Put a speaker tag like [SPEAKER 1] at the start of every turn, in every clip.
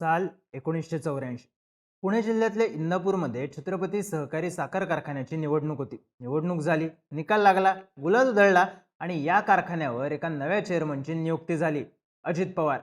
[SPEAKER 1] साल एकोणीसशे चौऱ्याऐंशी. पुणे जिल्ह्यातल्या इंदापूरमध्ये छत्रपती सहकारी साखर कारखान्याची निवडणूक होती. निवडणूक झाली निकाल लागला गुलाल उधळला आणि या कारखान्यावर एका नव्या चेअरमनची नियुक्ती झाली अजित पवार.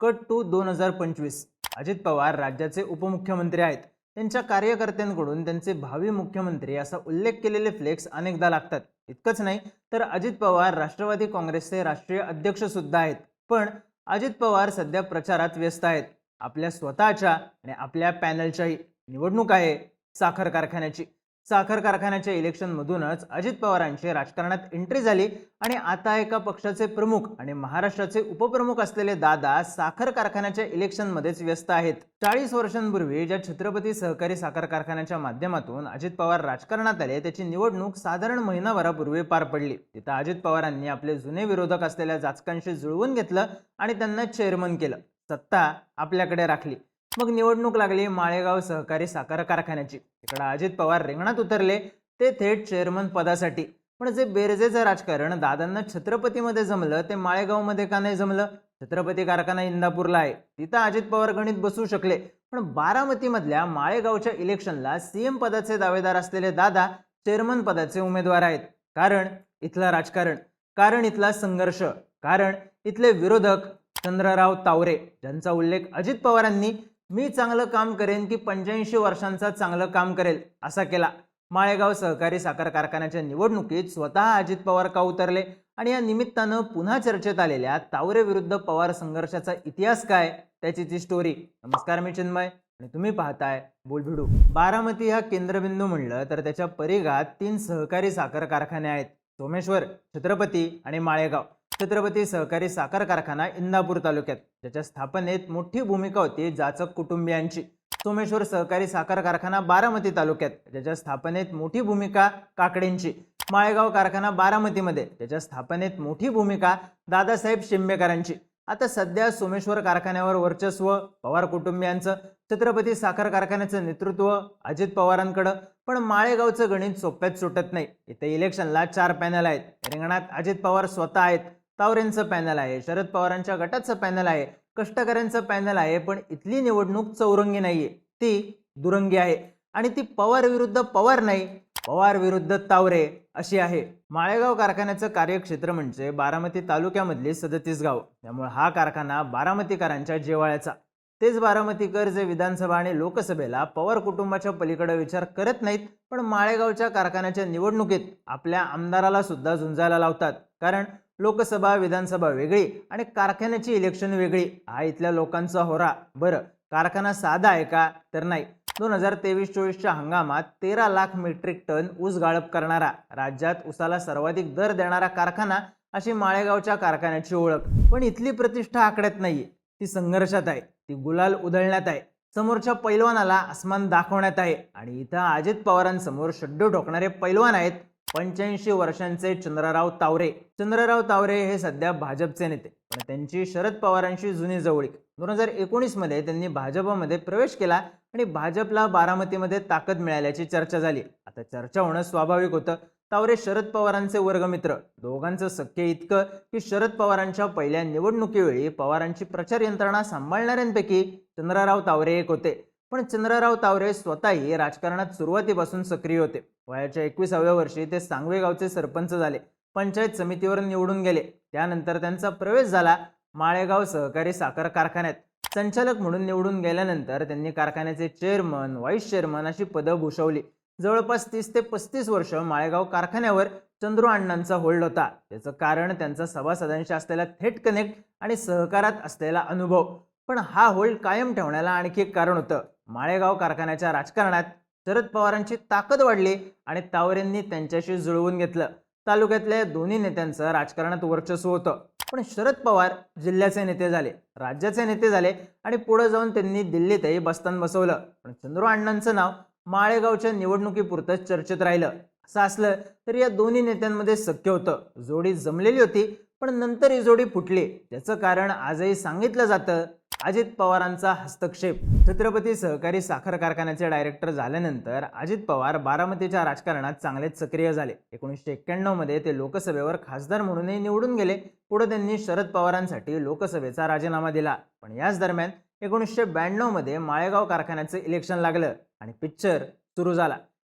[SPEAKER 1] कट टू दोन हजार पंचवीस. अजित पवार राज्याचे उपमुख्यमंत्री आहेत. त्यांच्या कार्यकर्त्यांकडून त्यांचे भावी मुख्यमंत्री असा उल्लेख केलेले फ्लेक्स अनेकदा लागतात. इतकंच नाही तर अजित पवार राष्ट्रवादी काँग्रेसचे राष्ट्रीय अध्यक्ष सुद्धा आहेत. पण अजित पवार सध्या प्रचारात व्यस्त आहेत. आपल्या स्वतःच्या आणि आपल्या पॅनलच्याही निवडणूक आहे साखर कारखान्याची. साखर कारखान्याच्या इलेक्शनमधूनच अजित पवारांची राजकारणात एंट्री झाली आणि आता एका पक्षाचे प्रमुख आणि महाराष्ट्राचे उपप्रमुख असलेले दादा साखर कारखान्याच्या इलेक्शनमध्येच व्यस्त आहेत. चाळीस वर्षांपूर्वी ज्या छत्रपती सहकारी साखर कारखान्याच्या माध्यमातून अजित पवार राजकारणात आले त्याची निवडणूक साधारण महिनाभरापूर्वी पार पडली. तिथं अजित पवारांनी आपले जुने विरोधक असलेल्या जाचकांशी जुळवून घेतलं आणि त्यांना चेअरमन केलं. सत्ता आपल्याकडे राखली. मग निवडणूक लागली माळेगाव सहकारी साखर कारखान्याची. इकडं अजित पवार रिंगणात उतरले ते थेट चेअरमन पदासाठी. पण जे बेरजेचं राजकारण दादांना छत्रपतीमध्ये जमलं ते माळेगावमध्ये का नाही जमलं? छत्रपती कारखाना इंदापूरला आहे. तिथं अजित पवार गणित बसू शकले. पण बारामतीमधल्या माळेगावच्या इलेक्शनला सीएम पदाचे दावेदार असलेले दादा चेअरमन पदाचे उमेदवार आहेत. कारण इथलं राजकारण कारण इथला संघर्ष कारण इथले विरोधक चंद्रराव तावरे ज्यांचा उल्लेख अजित पवारांनी मी चांगलं काम करेन की पंच्याऐंशी वर्षांचा चांगलं काम करेल असा केला. माळेगाव सहकारी साखर कारखान्याच्या निवडणुकीत स्वतः अजित पवार का उतरले आणि या निमित्तानं पुन्हा चर्चेत आलेल्या तावरे विरुद्ध पवार संघर्षाचा इतिहास काय त्याची ती स्टोरी नमस्कार मी चिन्मय आणि तुम्ही पाहताय बोलभिडू बारामती हा केंद्रबिंदू म्हणलं तर त्याच्या परिघात तीन सहकारी साखर कारखाने आहेत. सोमेश्वर छत्रपती आणि माळेगाव. छत्रपती सहकारी साखर कारखाना इंदापूर तालुक्यात. ज्याच्या स्थापनेत मोठी भूमिका होती जाचक कुटुंबियांची. सोमेश्वर सहकारी साखर कारखाना बारामती तालुक्यात. ज्याच्या स्थापनेत मोठी भूमिका काकडेंची. माळेगाव कारखाना बारामतीमध्ये. ज्याच्या स्थापनेत मोठी भूमिका दादासाहेब शिंबेकरांची. आता सध्या सोमेश्वर कारखान्यावर वर्चस्व पवार कुटुंबियांचं छत्रपती साखर कारखान्याचं नेतृत्व अजित पवारांकडं. पण माळेगावचं गणित सोप्यात सुटत नाही. इथे इलेक्शनला चार पॅनल आहेत. रिंगणात अजित पवार स्वतः आहेत. तावरेंचं पॅनल आहे शरद पवारांच्या गटाचं पॅनल आहे कष्टकऱ्यांचं पॅनल आहे पण इथली निवडणूक चौरंगी नाही आहे ती दुरंगी आहे आणि ती पवार विरुद्ध पवार नाही पवार विरुद्ध तावरे अशी आहे. माळेगाव कारखान्याचं कार्यक्षेत्र म्हणजे बारामती तालुक्यामधली सदतीस गाव. त्यामुळे हा कारखाना बारामतीकरांच्या जेवाळ्याचा तेच बारामतीकर जे विधानसभा आणि लोकसभेला पवार कुटुंबाच्या पलीकडे विचार करत नाहीत पण माळेगावच्या कारखान्याच्या निवडणुकीत आपल्या आमदाराला सुद्धा झुंजायला लावतात. कारण लोकसभा विधानसभा वेगळी आणि कारखान्याची इलेक्शन वेगळी. हा इथल्या लोकांचा होरा. बरं कारखाना साधा आहे का? तर नाही. दोन हजार तेवीस चोवीसच्या हंगामात तेरा लाख मेट्रिक टन ऊस गाळप करणारा राज्यात ऊसाला सर्वाधिक दर देणारा कारखाना अशी माळेगावच्या कारखान्याची ओळख. पण इथली प्रतिष्ठा आकड्यात नाहीये. ती संघर्षात आहे. ती गुलाल उधळण्यात आहे. समोरच्या पैलवानाला आसमान दाखवण्यात आहे. आणि इथं अजित पवारांसमोर शड्डू ठोकणारे पैलवान आहेत. पंच्याऐंशी वर्षांचे चंद्रराव तावरे. चंद्रराव तावरे हे सध्या भाजपचे नेते. पण त्यांची शरद पवारांशी जुनी जवळीक. दोन हजार एकोणीसमध्ये त्यांनी भाजपमध्ये प्रवेश केला आणि भाजपला बारामतीमध्ये ताकद मिळाल्याची चर्चा झाली. आता चर्चा होणं स्वाभाविक होतं. तावरे शरद पवारांचे वर्गमित्र. दोघांचं सख्य इतकं की शरद पवारांच्या पहिल्या निवडणुकीवेळी पवारांची प्रचार यंत्रणा सांभाळणाऱ्यांपैकी चंद्रराव तावरे एक होते. पण चंद्रराव तावरे स्वतःही राजकारणात सुरुवातीपासून सक्रिय होते. वयाच्या एकविसाव्या वर्षी ते सांगवे गावचे सरपंच झाले. पंचायत समितीवर निवडून गेले. त्यानंतर त्यांचा प्रवेश झाला माळेगाव सहकारी साखर कारखान्यात. संचालक म्हणून निवडून गेल्यानंतर त्यांनी कारखान्याचे चेअरमन व्हाईस चेअरमन अशी पदं भूषवली. जवळपास तीस ते पस्तीस वर्ष माळेगाव कारखान्यावर चंद्रू अण्णांचा होल्ड होता. त्याचं कारण त्यांचा सभासदांशी असलेला थेट कनेक्ट आणि सहकारात असलेला अनुभव. पण हा होल्ड कायम ठेवण्याला आणखी एक कारण होतं. माळेगाव कारखान्याच्या राजकारणात शरद पवारांची ताकद वाढली आणि तावरेंनी त्यांच्याशी जुळवून घेतलं. तालुक्यातल्या दोन्ही नेत्यांचं राजकारणात वर्चस्व होतं. पण शरद पवार जिल्ह्याचे नेते झाले राज्याचे नेते झाले आणि पुढे जाऊन त्यांनी दिल्लीतही बस्तान बसवलं. पण चंद्रू अण्णांचं नाव माळेगावच्या निवडणुकीपुरतंच चर्चेत राहिलं. असं असलं तरी या दोन्ही नेत्यांमध्ये सख्य होतं. जोडी जमलेली होती पण नंतर ही जोडी फुटली. त्याचं कारण आजही सांगितलं जातं. अजित पवारांचा हस्तक्षेप. छत्रपती सहकारी साखर कारखान्याचे डायरेक्टर झाल्यानंतर अजित पवार बारामतीच्या राजकारणात चांगलेच सक्रिय झाले. एकोणीसशे एक्क्याण्णवमध्ये ते लोकसभेवर खासदार म्हणूनही निवडून गेले. पुढे त्यांनी शरद पवारांसाठी लोकसभेचा राजीनामा दिला. पण याच दरम्यान एकोणीसशे ब्याण्णवमध्ये माळेगाव कारखान्याचं इलेक्शन लागलं आणि पिक्चर सुरू झाला.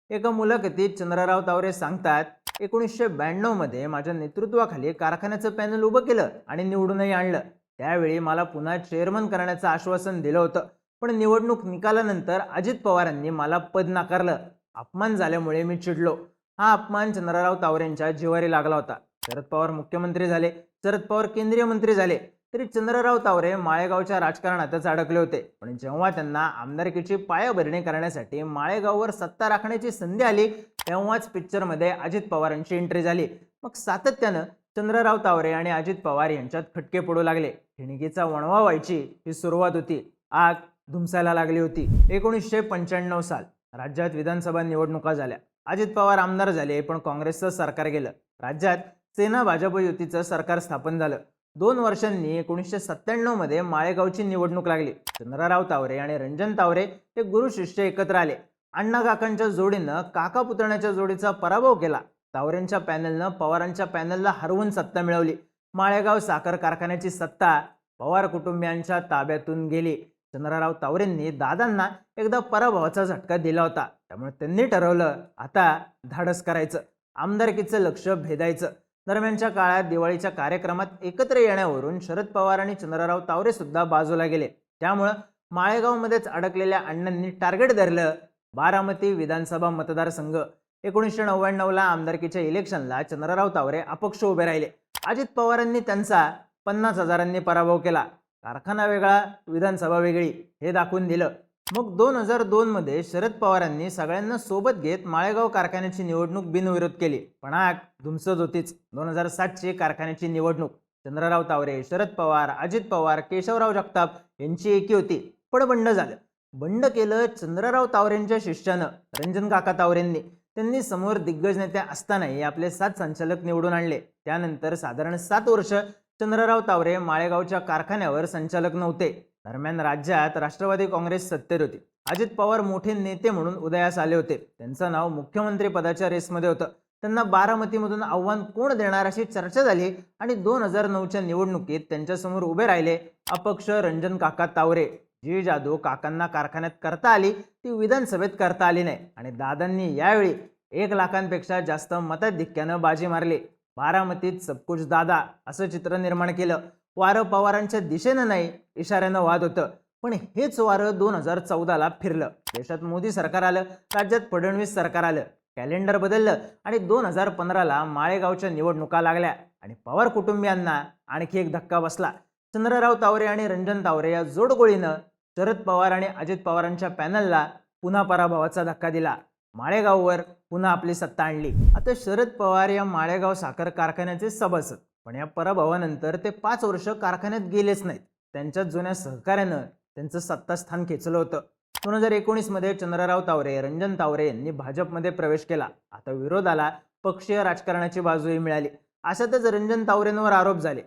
[SPEAKER 1] एका मुलाखतीत चंद्रराव तावरे सांगतात एकोणीसशे ब्याण्णवमध्ये माझ्या नेतृत्वाखाली कारखान्याचं पॅनल उभं केलं आणि निवडूनही आणलं. त्यावेळी मला पुन्हा चेअरमन करण्याचं आश्वासन दिलं होतं. पण निवडणूक निकालानंतर अजित पवारांनी मला पद नाकारलं. अपमान झाल्यामुळे मी चिडलो. हा अपमान चंद्रराव तावरेंच्या जिवारी लागला होता. शरद पवार मुख्यमंत्री झाले. शरद पवार केंद्रीय मंत्री झाले. तरी चंद्रराव तावरे माळेगावच्या राजकारणातच अडकले होते. पण जेव्हा त्यांना आमदारकीची पायाभरणी करण्यासाठी माळेगाववर सत्ता राखण्याची संधी आली तेव्हाच पिक्चरमध्ये अजित पवारांची एंट्री झाली. मग सातत्यानं चंद्रराव तावरे आणि अजित पवार यांच्यात खटके पडू लागले. ठिणगीचा वणवा व्हायची ही सुरुवात होती. आग धुमसायला लागली होती. एकोणीसशे पंच्याण्णव साल राज्यात विधानसभा निवडणुका झाल्या. अजित पवार आमदार झाले पण काँग्रेसचं सरकार गेलं. राज्यात सेना भाजप युतीचं सरकार स्थापन झालं. दोन वर्षांनी एकोणीसशे सत्त्याण्णवमध्ये माळेगावची निवडणूक लागली. चंद्रराव तावरे आणि रंजन तावरे हे गुरु शिष्य एकत्र आले. अण्णा काकांच्या जोडीनं काका पुतण्याच्या जोडीचा पराभव केला. तावरेंच्या पॅनलनं पवारांच्या पॅनलला हरवून सत्ता मिळवली. माळेगाव साखर कारखान्याची सत्ता पवार कुटुंबियांच्या ताब्यातून गेली. चंद्रराव तावरेंनी दादांना एकदा पराभवाचा झटका दिला होता. त्यामुळे त्यांनी ठरवलं आता धाडस करायचं आमदारकीचं लक्ष भेदायचं. दरम्यानच्या काळात दिवाळीच्या कार्यक्रमात एकत्र येण्यावरून शरद पवार आणि चंद्रराव तावरे सुद्धा बाजूला गेले. त्यामुळं माळेगावमध्येच अडकलेल्या अण्णांनी टार्गेट धरलं बारामती विधानसभा मतदारसंघ. एकोणीसशे नव्याण्णवला आमदारकीच्या इलेक्शनला चंद्रराव तावरे अपक्ष उभे राहिले. अजित पवारांनी त्यांचा पन्नास हजारांनी पराभव केला. कारखाना वेगळा विधानसभा वेगळी हे दाखवून दिलं. मग दोन हजार दोनमध्ये शरद पवारांनी सगळ्यांना सोबत घेत माळेगाव कारखान्याची निवडणूक बिनविरोध केली. पण आग धुमसत होतीच दोन हजार सातची कारखान्याची निवडणूक. चंद्रराव तावरे शरद पवार अजित पवार केशवराव जगताप यांची एकी होती. पण बंड झालं. बंड केलं चंद्रराव तावरेंच्या शिष्यानं रंजन काका तावरेंनी. त्यांनी समोर दिग्गज नेते असतानाही आपले सात संचालक निवडून आणले. त्यानंतर साधारण सात वर्ष चंद्रराव तावरे माळेगावच्या कारखान्यावर संचालक नव्हते. दरम्यान राज्यात राष्ट्रवादी काँग्रेस सत्तेत होती. अजित पवार मोठे नेते म्हणून उदयास आले होते. त्यांचं नाव मुख्यमंत्री पदाच्या रेसमध्ये होतं. त्यांना बारामतीमधून आव्हान कोण देणार अशी चर्चा झाली आणि दोन हजार नऊच्या निवडणुकीत त्यांच्यासमोर उभे राहिले अपक्ष रंजन काका तावरे. जी जादू काकांना कारखान्यात करता आली ती विधानसभेत करता आली नाही. आणि दादांनी यावेळी एक लाखांपेक्षा जास्त मताधिक्यानं बाजी मारली. बारामतीत सबकुच दादा असं चित्र निर्माण केलं. वारं पवारांच्या दिशेनं नाही इशाऱ्यानं वाद होतं. पण हेच वारं दोन हजार चौदाला फिरलं. देशात मोदी सरकार आलं राज्यात फडणवीस सरकार आलं कॅलेंडर बदललं आणि दोन हजार पंधराला माळेगावच्या निवडणुका लागल्या आणि पवार कुटुंबियांना आणखी एक धक्का बसला. चंद्रराव तावरे आणि रंजन तावरे या जोडगोळीनं शरद पवार आणि अजित पवारांच्या पॅनलला पुन्हा पराभवाचा धक्का दिला. माळेगाववर पुन्हा आपली सत्ता आणली. आता शरद पवार या माळेगाव साखर कारखान्याचे सभासद. पण या पराभवानंतर ते पाच वर्ष कारखान्यात गेलेच नाहीत. त्यांच्या जुन्या सहकार्यानं त्यांचं सत्तास्थान खेचलं होतं. दोन हजार एकोणीसमध्ये चंद्रराव तावरे रंजन तावरे यांनी भाजपमध्ये प्रवेश केला. आता विरोधाला पक्षीय राजकारणाची बाजूही मिळाली. अशातच रंजन तावरेंवर आरोप झाले.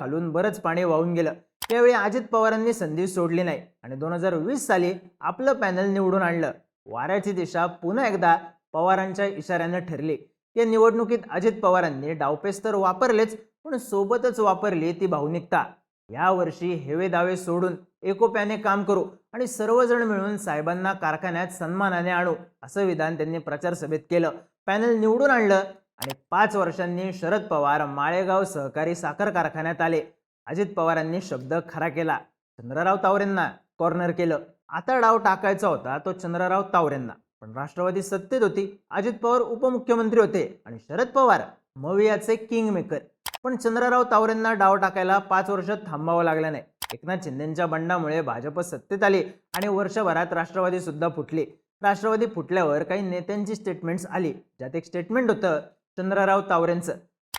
[SPEAKER 1] खालून बरंच पाणी वाहून गेलं. त्यावेळी अजित पवारांनी संधी सोडली नाही. आणि दोन हजार वीस साली आपलं पॅनल निवडून आणलं. वाऱ्याची दिशा पुन्हा एकदा पवारांच्या इशाऱ्यानं ठरले. या निवडणुकीत अजित पवारांनी डावपेच तर वापरलेच पण सोबतच वापरली ती भावनिकता. यावर्षी हेवे दावे सोडून एकोप्याने काम करू आणि सर्वजण मिळून साहेबांना कारखान्यात सन्मानाने आणू असं विधान त्यांनी प्रचार सभेत केलं. पॅनल निवडून आणलं आणि पाच वर्षांनी शरद पवार माळेगाव सहकारी साखर कारखान्यात आले. अजित पवारांनी शब्द खरा केला. चंद्रराव तावरेंना कॉर्नर केलं. आता डाव टाकायचा होता तो चंद्रराव तावरेंना. पण राष्ट्रवादी सत्तेत होती. अजित पवार उपमुख्यमंत्री होते. आणि शरद पवार मवियाचे किंग मेकर पण चंद्रराव तावरेंना डाव टाकायला पाच वर्ष थांबावं लागलं नाही. एकनाथ शिंदेच्या बंडामुळे भाजप सत्तेत आली आणि वर्षभरात राष्ट्रवादी सुद्धा फुटली. राष्ट्रवादी फुटल्यावर काही नेत्यांची स्टेटमेंट्स आली ज्यात एक स्टेटमेंट होतं चंद्रराव तावरेंचं.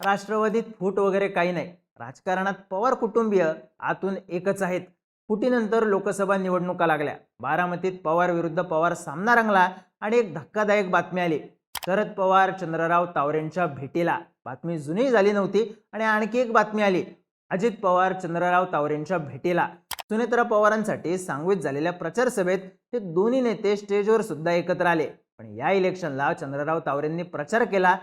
[SPEAKER 1] राष्ट्रवादीत फूट वगैरे काही नाही. राजकारणात पवार कुटुंबीय आतून एकच आहेत. फुटीनंतर लोकसभा निवडणुका लागल्या. बारामतीत पवार विरुद्ध पवार सामना रंगला आणि एक धक्कादायक बातमी आली. शरद पवार चंद्रराव तावरेंच्या भेटीला बातमी जुनी झाली नव्हती आणि आणखी एक बातमी आली. अजित पवार चंद्रराव तावरेंच्या भेटीला. सुनेत्रा पवारांसाठी सांगवीत झालेल्या प्रचार सभेत हे दोन्ही नेते स्टेजवर सुद्धा एकत्र आले. पण या इलेक्शनला चंद्रराव तावरेंनी प्रचार केला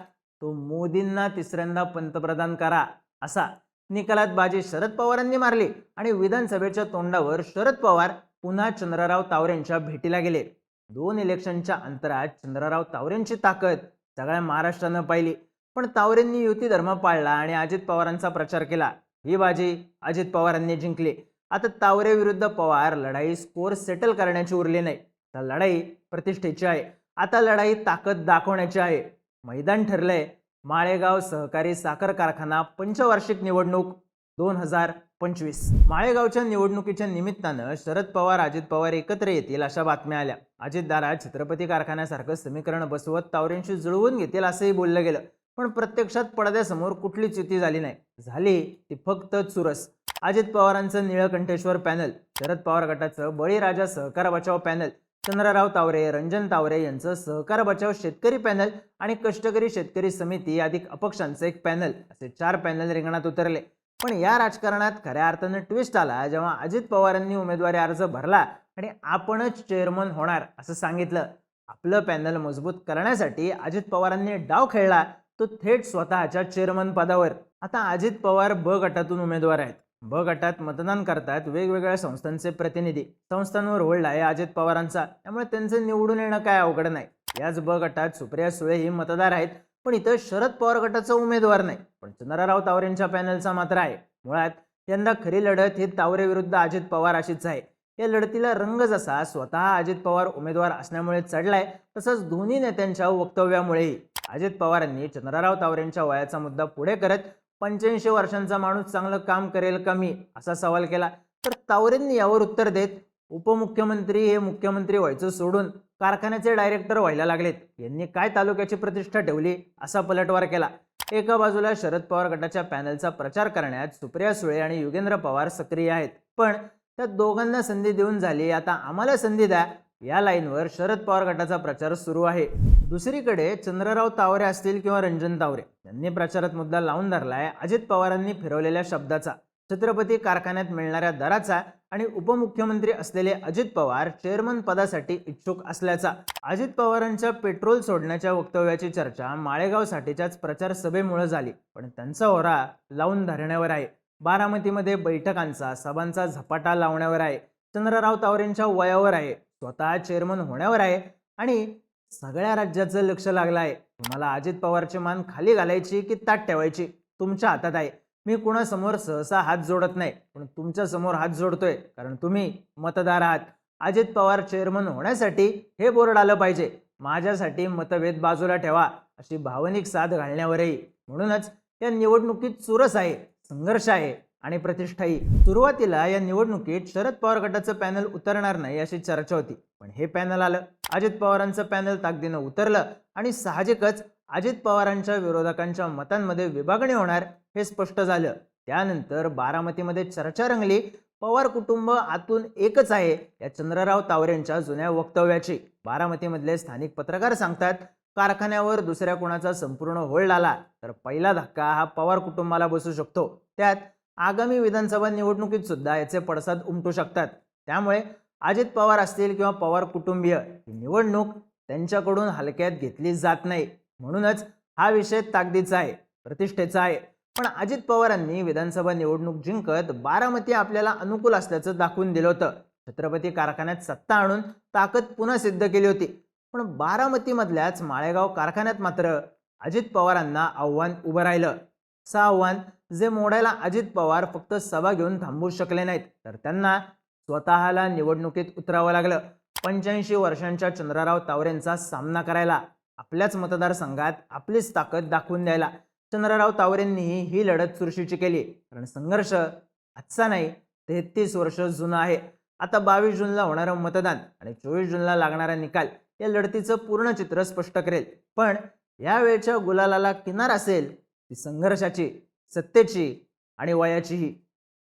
[SPEAKER 1] तो मोदींना तिसऱ्यांदा पंतप्रधान करा असा निकालात बाजी शरद पवारांनी मारली आणि विधानसभेच्या तोंडावर शरद पवार पुन्हा चंद्रराव तावरेंच्या भेटीला गेले. दोन इलेक्शनच्या अंतरात चंद्रराव तावरेंची ताकद सगळ्या महाराष्ट्रानं पाहिली. पण तावरेंनी युती धर्म पाळला आणि अजित पवारांचा प्रचार केला. ही बाजी अजित पवारांनी जिंकली. आता तावरे विरुद्ध पवार लढाई स्कोर सेटल करण्याची उरली नाही. तर लढाई प्रतिष्ठेची आहे. आता लढाई ताकद दाखवण्याची आहे. मैदान ठरलंय. माळेगाव सहकारी साखर कारखाना पंचवार्षिक निवडणूक दोन हजार पंचवीस. माळेगावच्या निवडणुकीच्या निमित्तानं शरद पवार अजित पवार एकत्र येतील अशा बातम्या आल्या. अजितदारा छत्रपती कारखान्यासारखं समीकरण बसवत तावरेंशी जुळवून घेतील असंही बोललं गेलं. पण प्रत्यक्षात पडद्यासमोर कुठलीच युती झाली नाही. झाली ती फक्त चुरस. अजित पवारांचं निळकंठेश्वर पॅनल शरद पवार गटाचं बळीराजा सहकार बचाव पॅनल चंद्रराव तावरे रंजन तावरे यांचं सहकार बचाव शेतकरी पॅनल आणि कष्टकरी शेतकरी समिती अधिक अपक्षांचं एक पॅनल असे चार पॅनल रिंगणात उतरले. पण या राजकारणात खऱ्या अर्थानं ट्विस्ट आला जेव्हा अजित पवारांनी उमेदवारी अर्ज भरला आणि आपणच चेअरमन होणार असं सांगितलं. आपलं पॅनल मजबूत करण्यासाठी अजित पवारांनी डाव खेळला तो थेट स्वतःच्या चेअरमन पदावर. आता अजित पवार ब गटातून उमेदवार आहेत. ब गटात मतदान करतात वेगवेगळ्या संस्थांचे प्रतिनिधी. संस्थांवर होल्ड आहे अजित पवारांचा. त्यामुळे त्यांचं निवडून येणं काय अवघड नाही. याच ब गटात सुप्रिया सुळे ही मतदार आहेत. पण इथं शरद पवार गटाचा उमेदवार नाही. पण चंद्रराव तावरेंच्या पॅनलचा मात्र आहे. मुळात यंदा खरी लढत ही तावरे विरुद्ध अजित पवार अशीच आहे. या लढतीला रंग जसा स्वतः अजित पवार उमेदवार असल्यामुळे चढलाय तसंच दोन्ही नेत्यांच्या वक्तव्यामुळेही. अजित पवारांनी चंद्रराव तावरेंच्या वयाचा मुद्दा पुढे करत पंच्याऐंशी वर्षांचा माणूस चांगलं काम करेल कमी असा सवाल केला. तर तावरेंनी यावर उत्तर देत उपमुख्यमंत्री हे मुख्यमंत्री व्हायचं सोडून कारखान्याचे डायरेक्टर व्हायला लागलेत. यांनी काय तालुक्याची प्रतिष्ठा ठेवली? असा पलटवार केला. एका बाजूला शरद पवार गटाच्या पॅनलचा प्रचार करण्यात सुप्रिया सुळे आणि युगेंद्र पवार सक्रिय आहेत. पण त्या दोघांना संधी देऊन झाली. आता आम्हाला संधी द्या. या लाईनवर शरद पवार गटाचा प्रचार सुरू आहे. दुसरीकडे चंद्रराव तावरे असतील किंवा रंजन तावरे यांनी प्रचारात मुद्दा लावून धरलाय. अजित पवारांनी फिरवलेल्या शब्दाचा छत्रपती कारखान्यात मिळणाऱ्या दराचा आणि उपमुख्यमंत्री असलेले अजित पवार चेअरमन पदासाठी इच्छुक असल्याचा अजित पवारांच्या पेट्रोल सोडण्याच्या वक्तव्याची चर्चा माळेगावसाठीच्याच प्रचार सभेमुळे झाली. पण त्यांचा होरा लावून धरण्यावर आहे. बारामतीमध्ये बैठकांचा सभांचा झपाटा लावण्यावर आहे. चंद्रराव तावरेंच्या वयावर आहे. स्वतः चेअरमन होण्यावर आहे. आणि सगळ्या राज्याचं लक्ष लागलं आहे. तुम्हाला अजित पवारची मान खाली घालायची की ताट ठेवायची? तुमच्या हातात आहे. मी कुणासमोर सहसा हात जोडत नाही. पण तुमच्यासमोर हात जोडतोय. कारण तुम्ही मतदार आहात. अजित पवार चेअरमन होण्यासाठी हे बोर्ड आलं पाहिजे. माझ्यासाठी मतभेद बाजूला ठेवा. अशी भावनिक साथ घालण्यावरही. म्हणूनच या निवडणुकीत चुरस आहे. संघर्ष आहे. आणि प्रतिष्ठाई. सुरुवातीला या निवडणुकीत शरद पवार गटाचं पॅनल उतरणार नाही अशी चर्चा होती. पण हे पॅनल आलं. अजित पवारांचं पॅनल ताकदीनं उतरलं आणि साहजिकच अजित पवारांच्या विरोधकांच्या मतांमध्ये विभागणी होणार हे स्पष्ट झालं. त्यानंतर बारामतीमध्ये चर्चा रंगली. पवार कुटुंब आतून एकच आहे या चंद्रराव तावरेंच्या जुन्या वक्तव्याची. बारामतीमधले स्थानिक पत्रकार सांगतात कारखान्यावर दुसऱ्या कोणाचा संपूर्ण होल्ड आला तर पहिला धक्का हा पवार कुटुंबाला बसू शकतो. त्यात आगामी विधानसभा निवडणुकीत सुद्धा याचे पडसाद उमटू शकतात. त्यामुळे अजित पवार असतील किंवा पवार कुटुंबीय ही निवडणूक त्यांच्याकडून हलक्यात घेतली जात नाही. म्हणूनच हा विषय ताकदीचा आहे प्रतिष्ठेचा आहे. पण अजित पवारांनी विधानसभा निवडणूक जिंकत बारामती आपल्याला अनुकूल असल्याचं दाखवून दिलं होतं. छत्रपती कारखान्यात सत्ता आणून ताकद पुन्हा सिद्ध केली होती. पण बारामतीमधल्याच माळेगाव कारखान्यात मात्र अजित पवारांना आव्हान उभं राहिलं. असं आव्हान जे मोडायला अजित पवार फक्त सभा घेऊन थांबवू शकले नाहीत तर त्यांना स्वतःला निवडणुकीत उतरावं लागलं. पंच्याऐंशी वर्षांच्या चंद्रराव तावरेंचा सामना करायला आपल्याच मतदारसंघात आपलीच ताकद दाखवून द्यायला चंद्रराव तावरेंनीही ही लढत चुरशीची केली. कारण संघर्ष आजचा नाही तेहतीस वर्ष जुना आहे. आता बावीस जूनला होणारं मतदान आणि चोवीस जूनला लागणारा निकाल या लढतीचं पूर्ण चित्र स्पष्ट करेल. पण यावेळच्या गुलालाला किनार असेल ती संघर्षाची. सत्तेची आणि वयाचीही.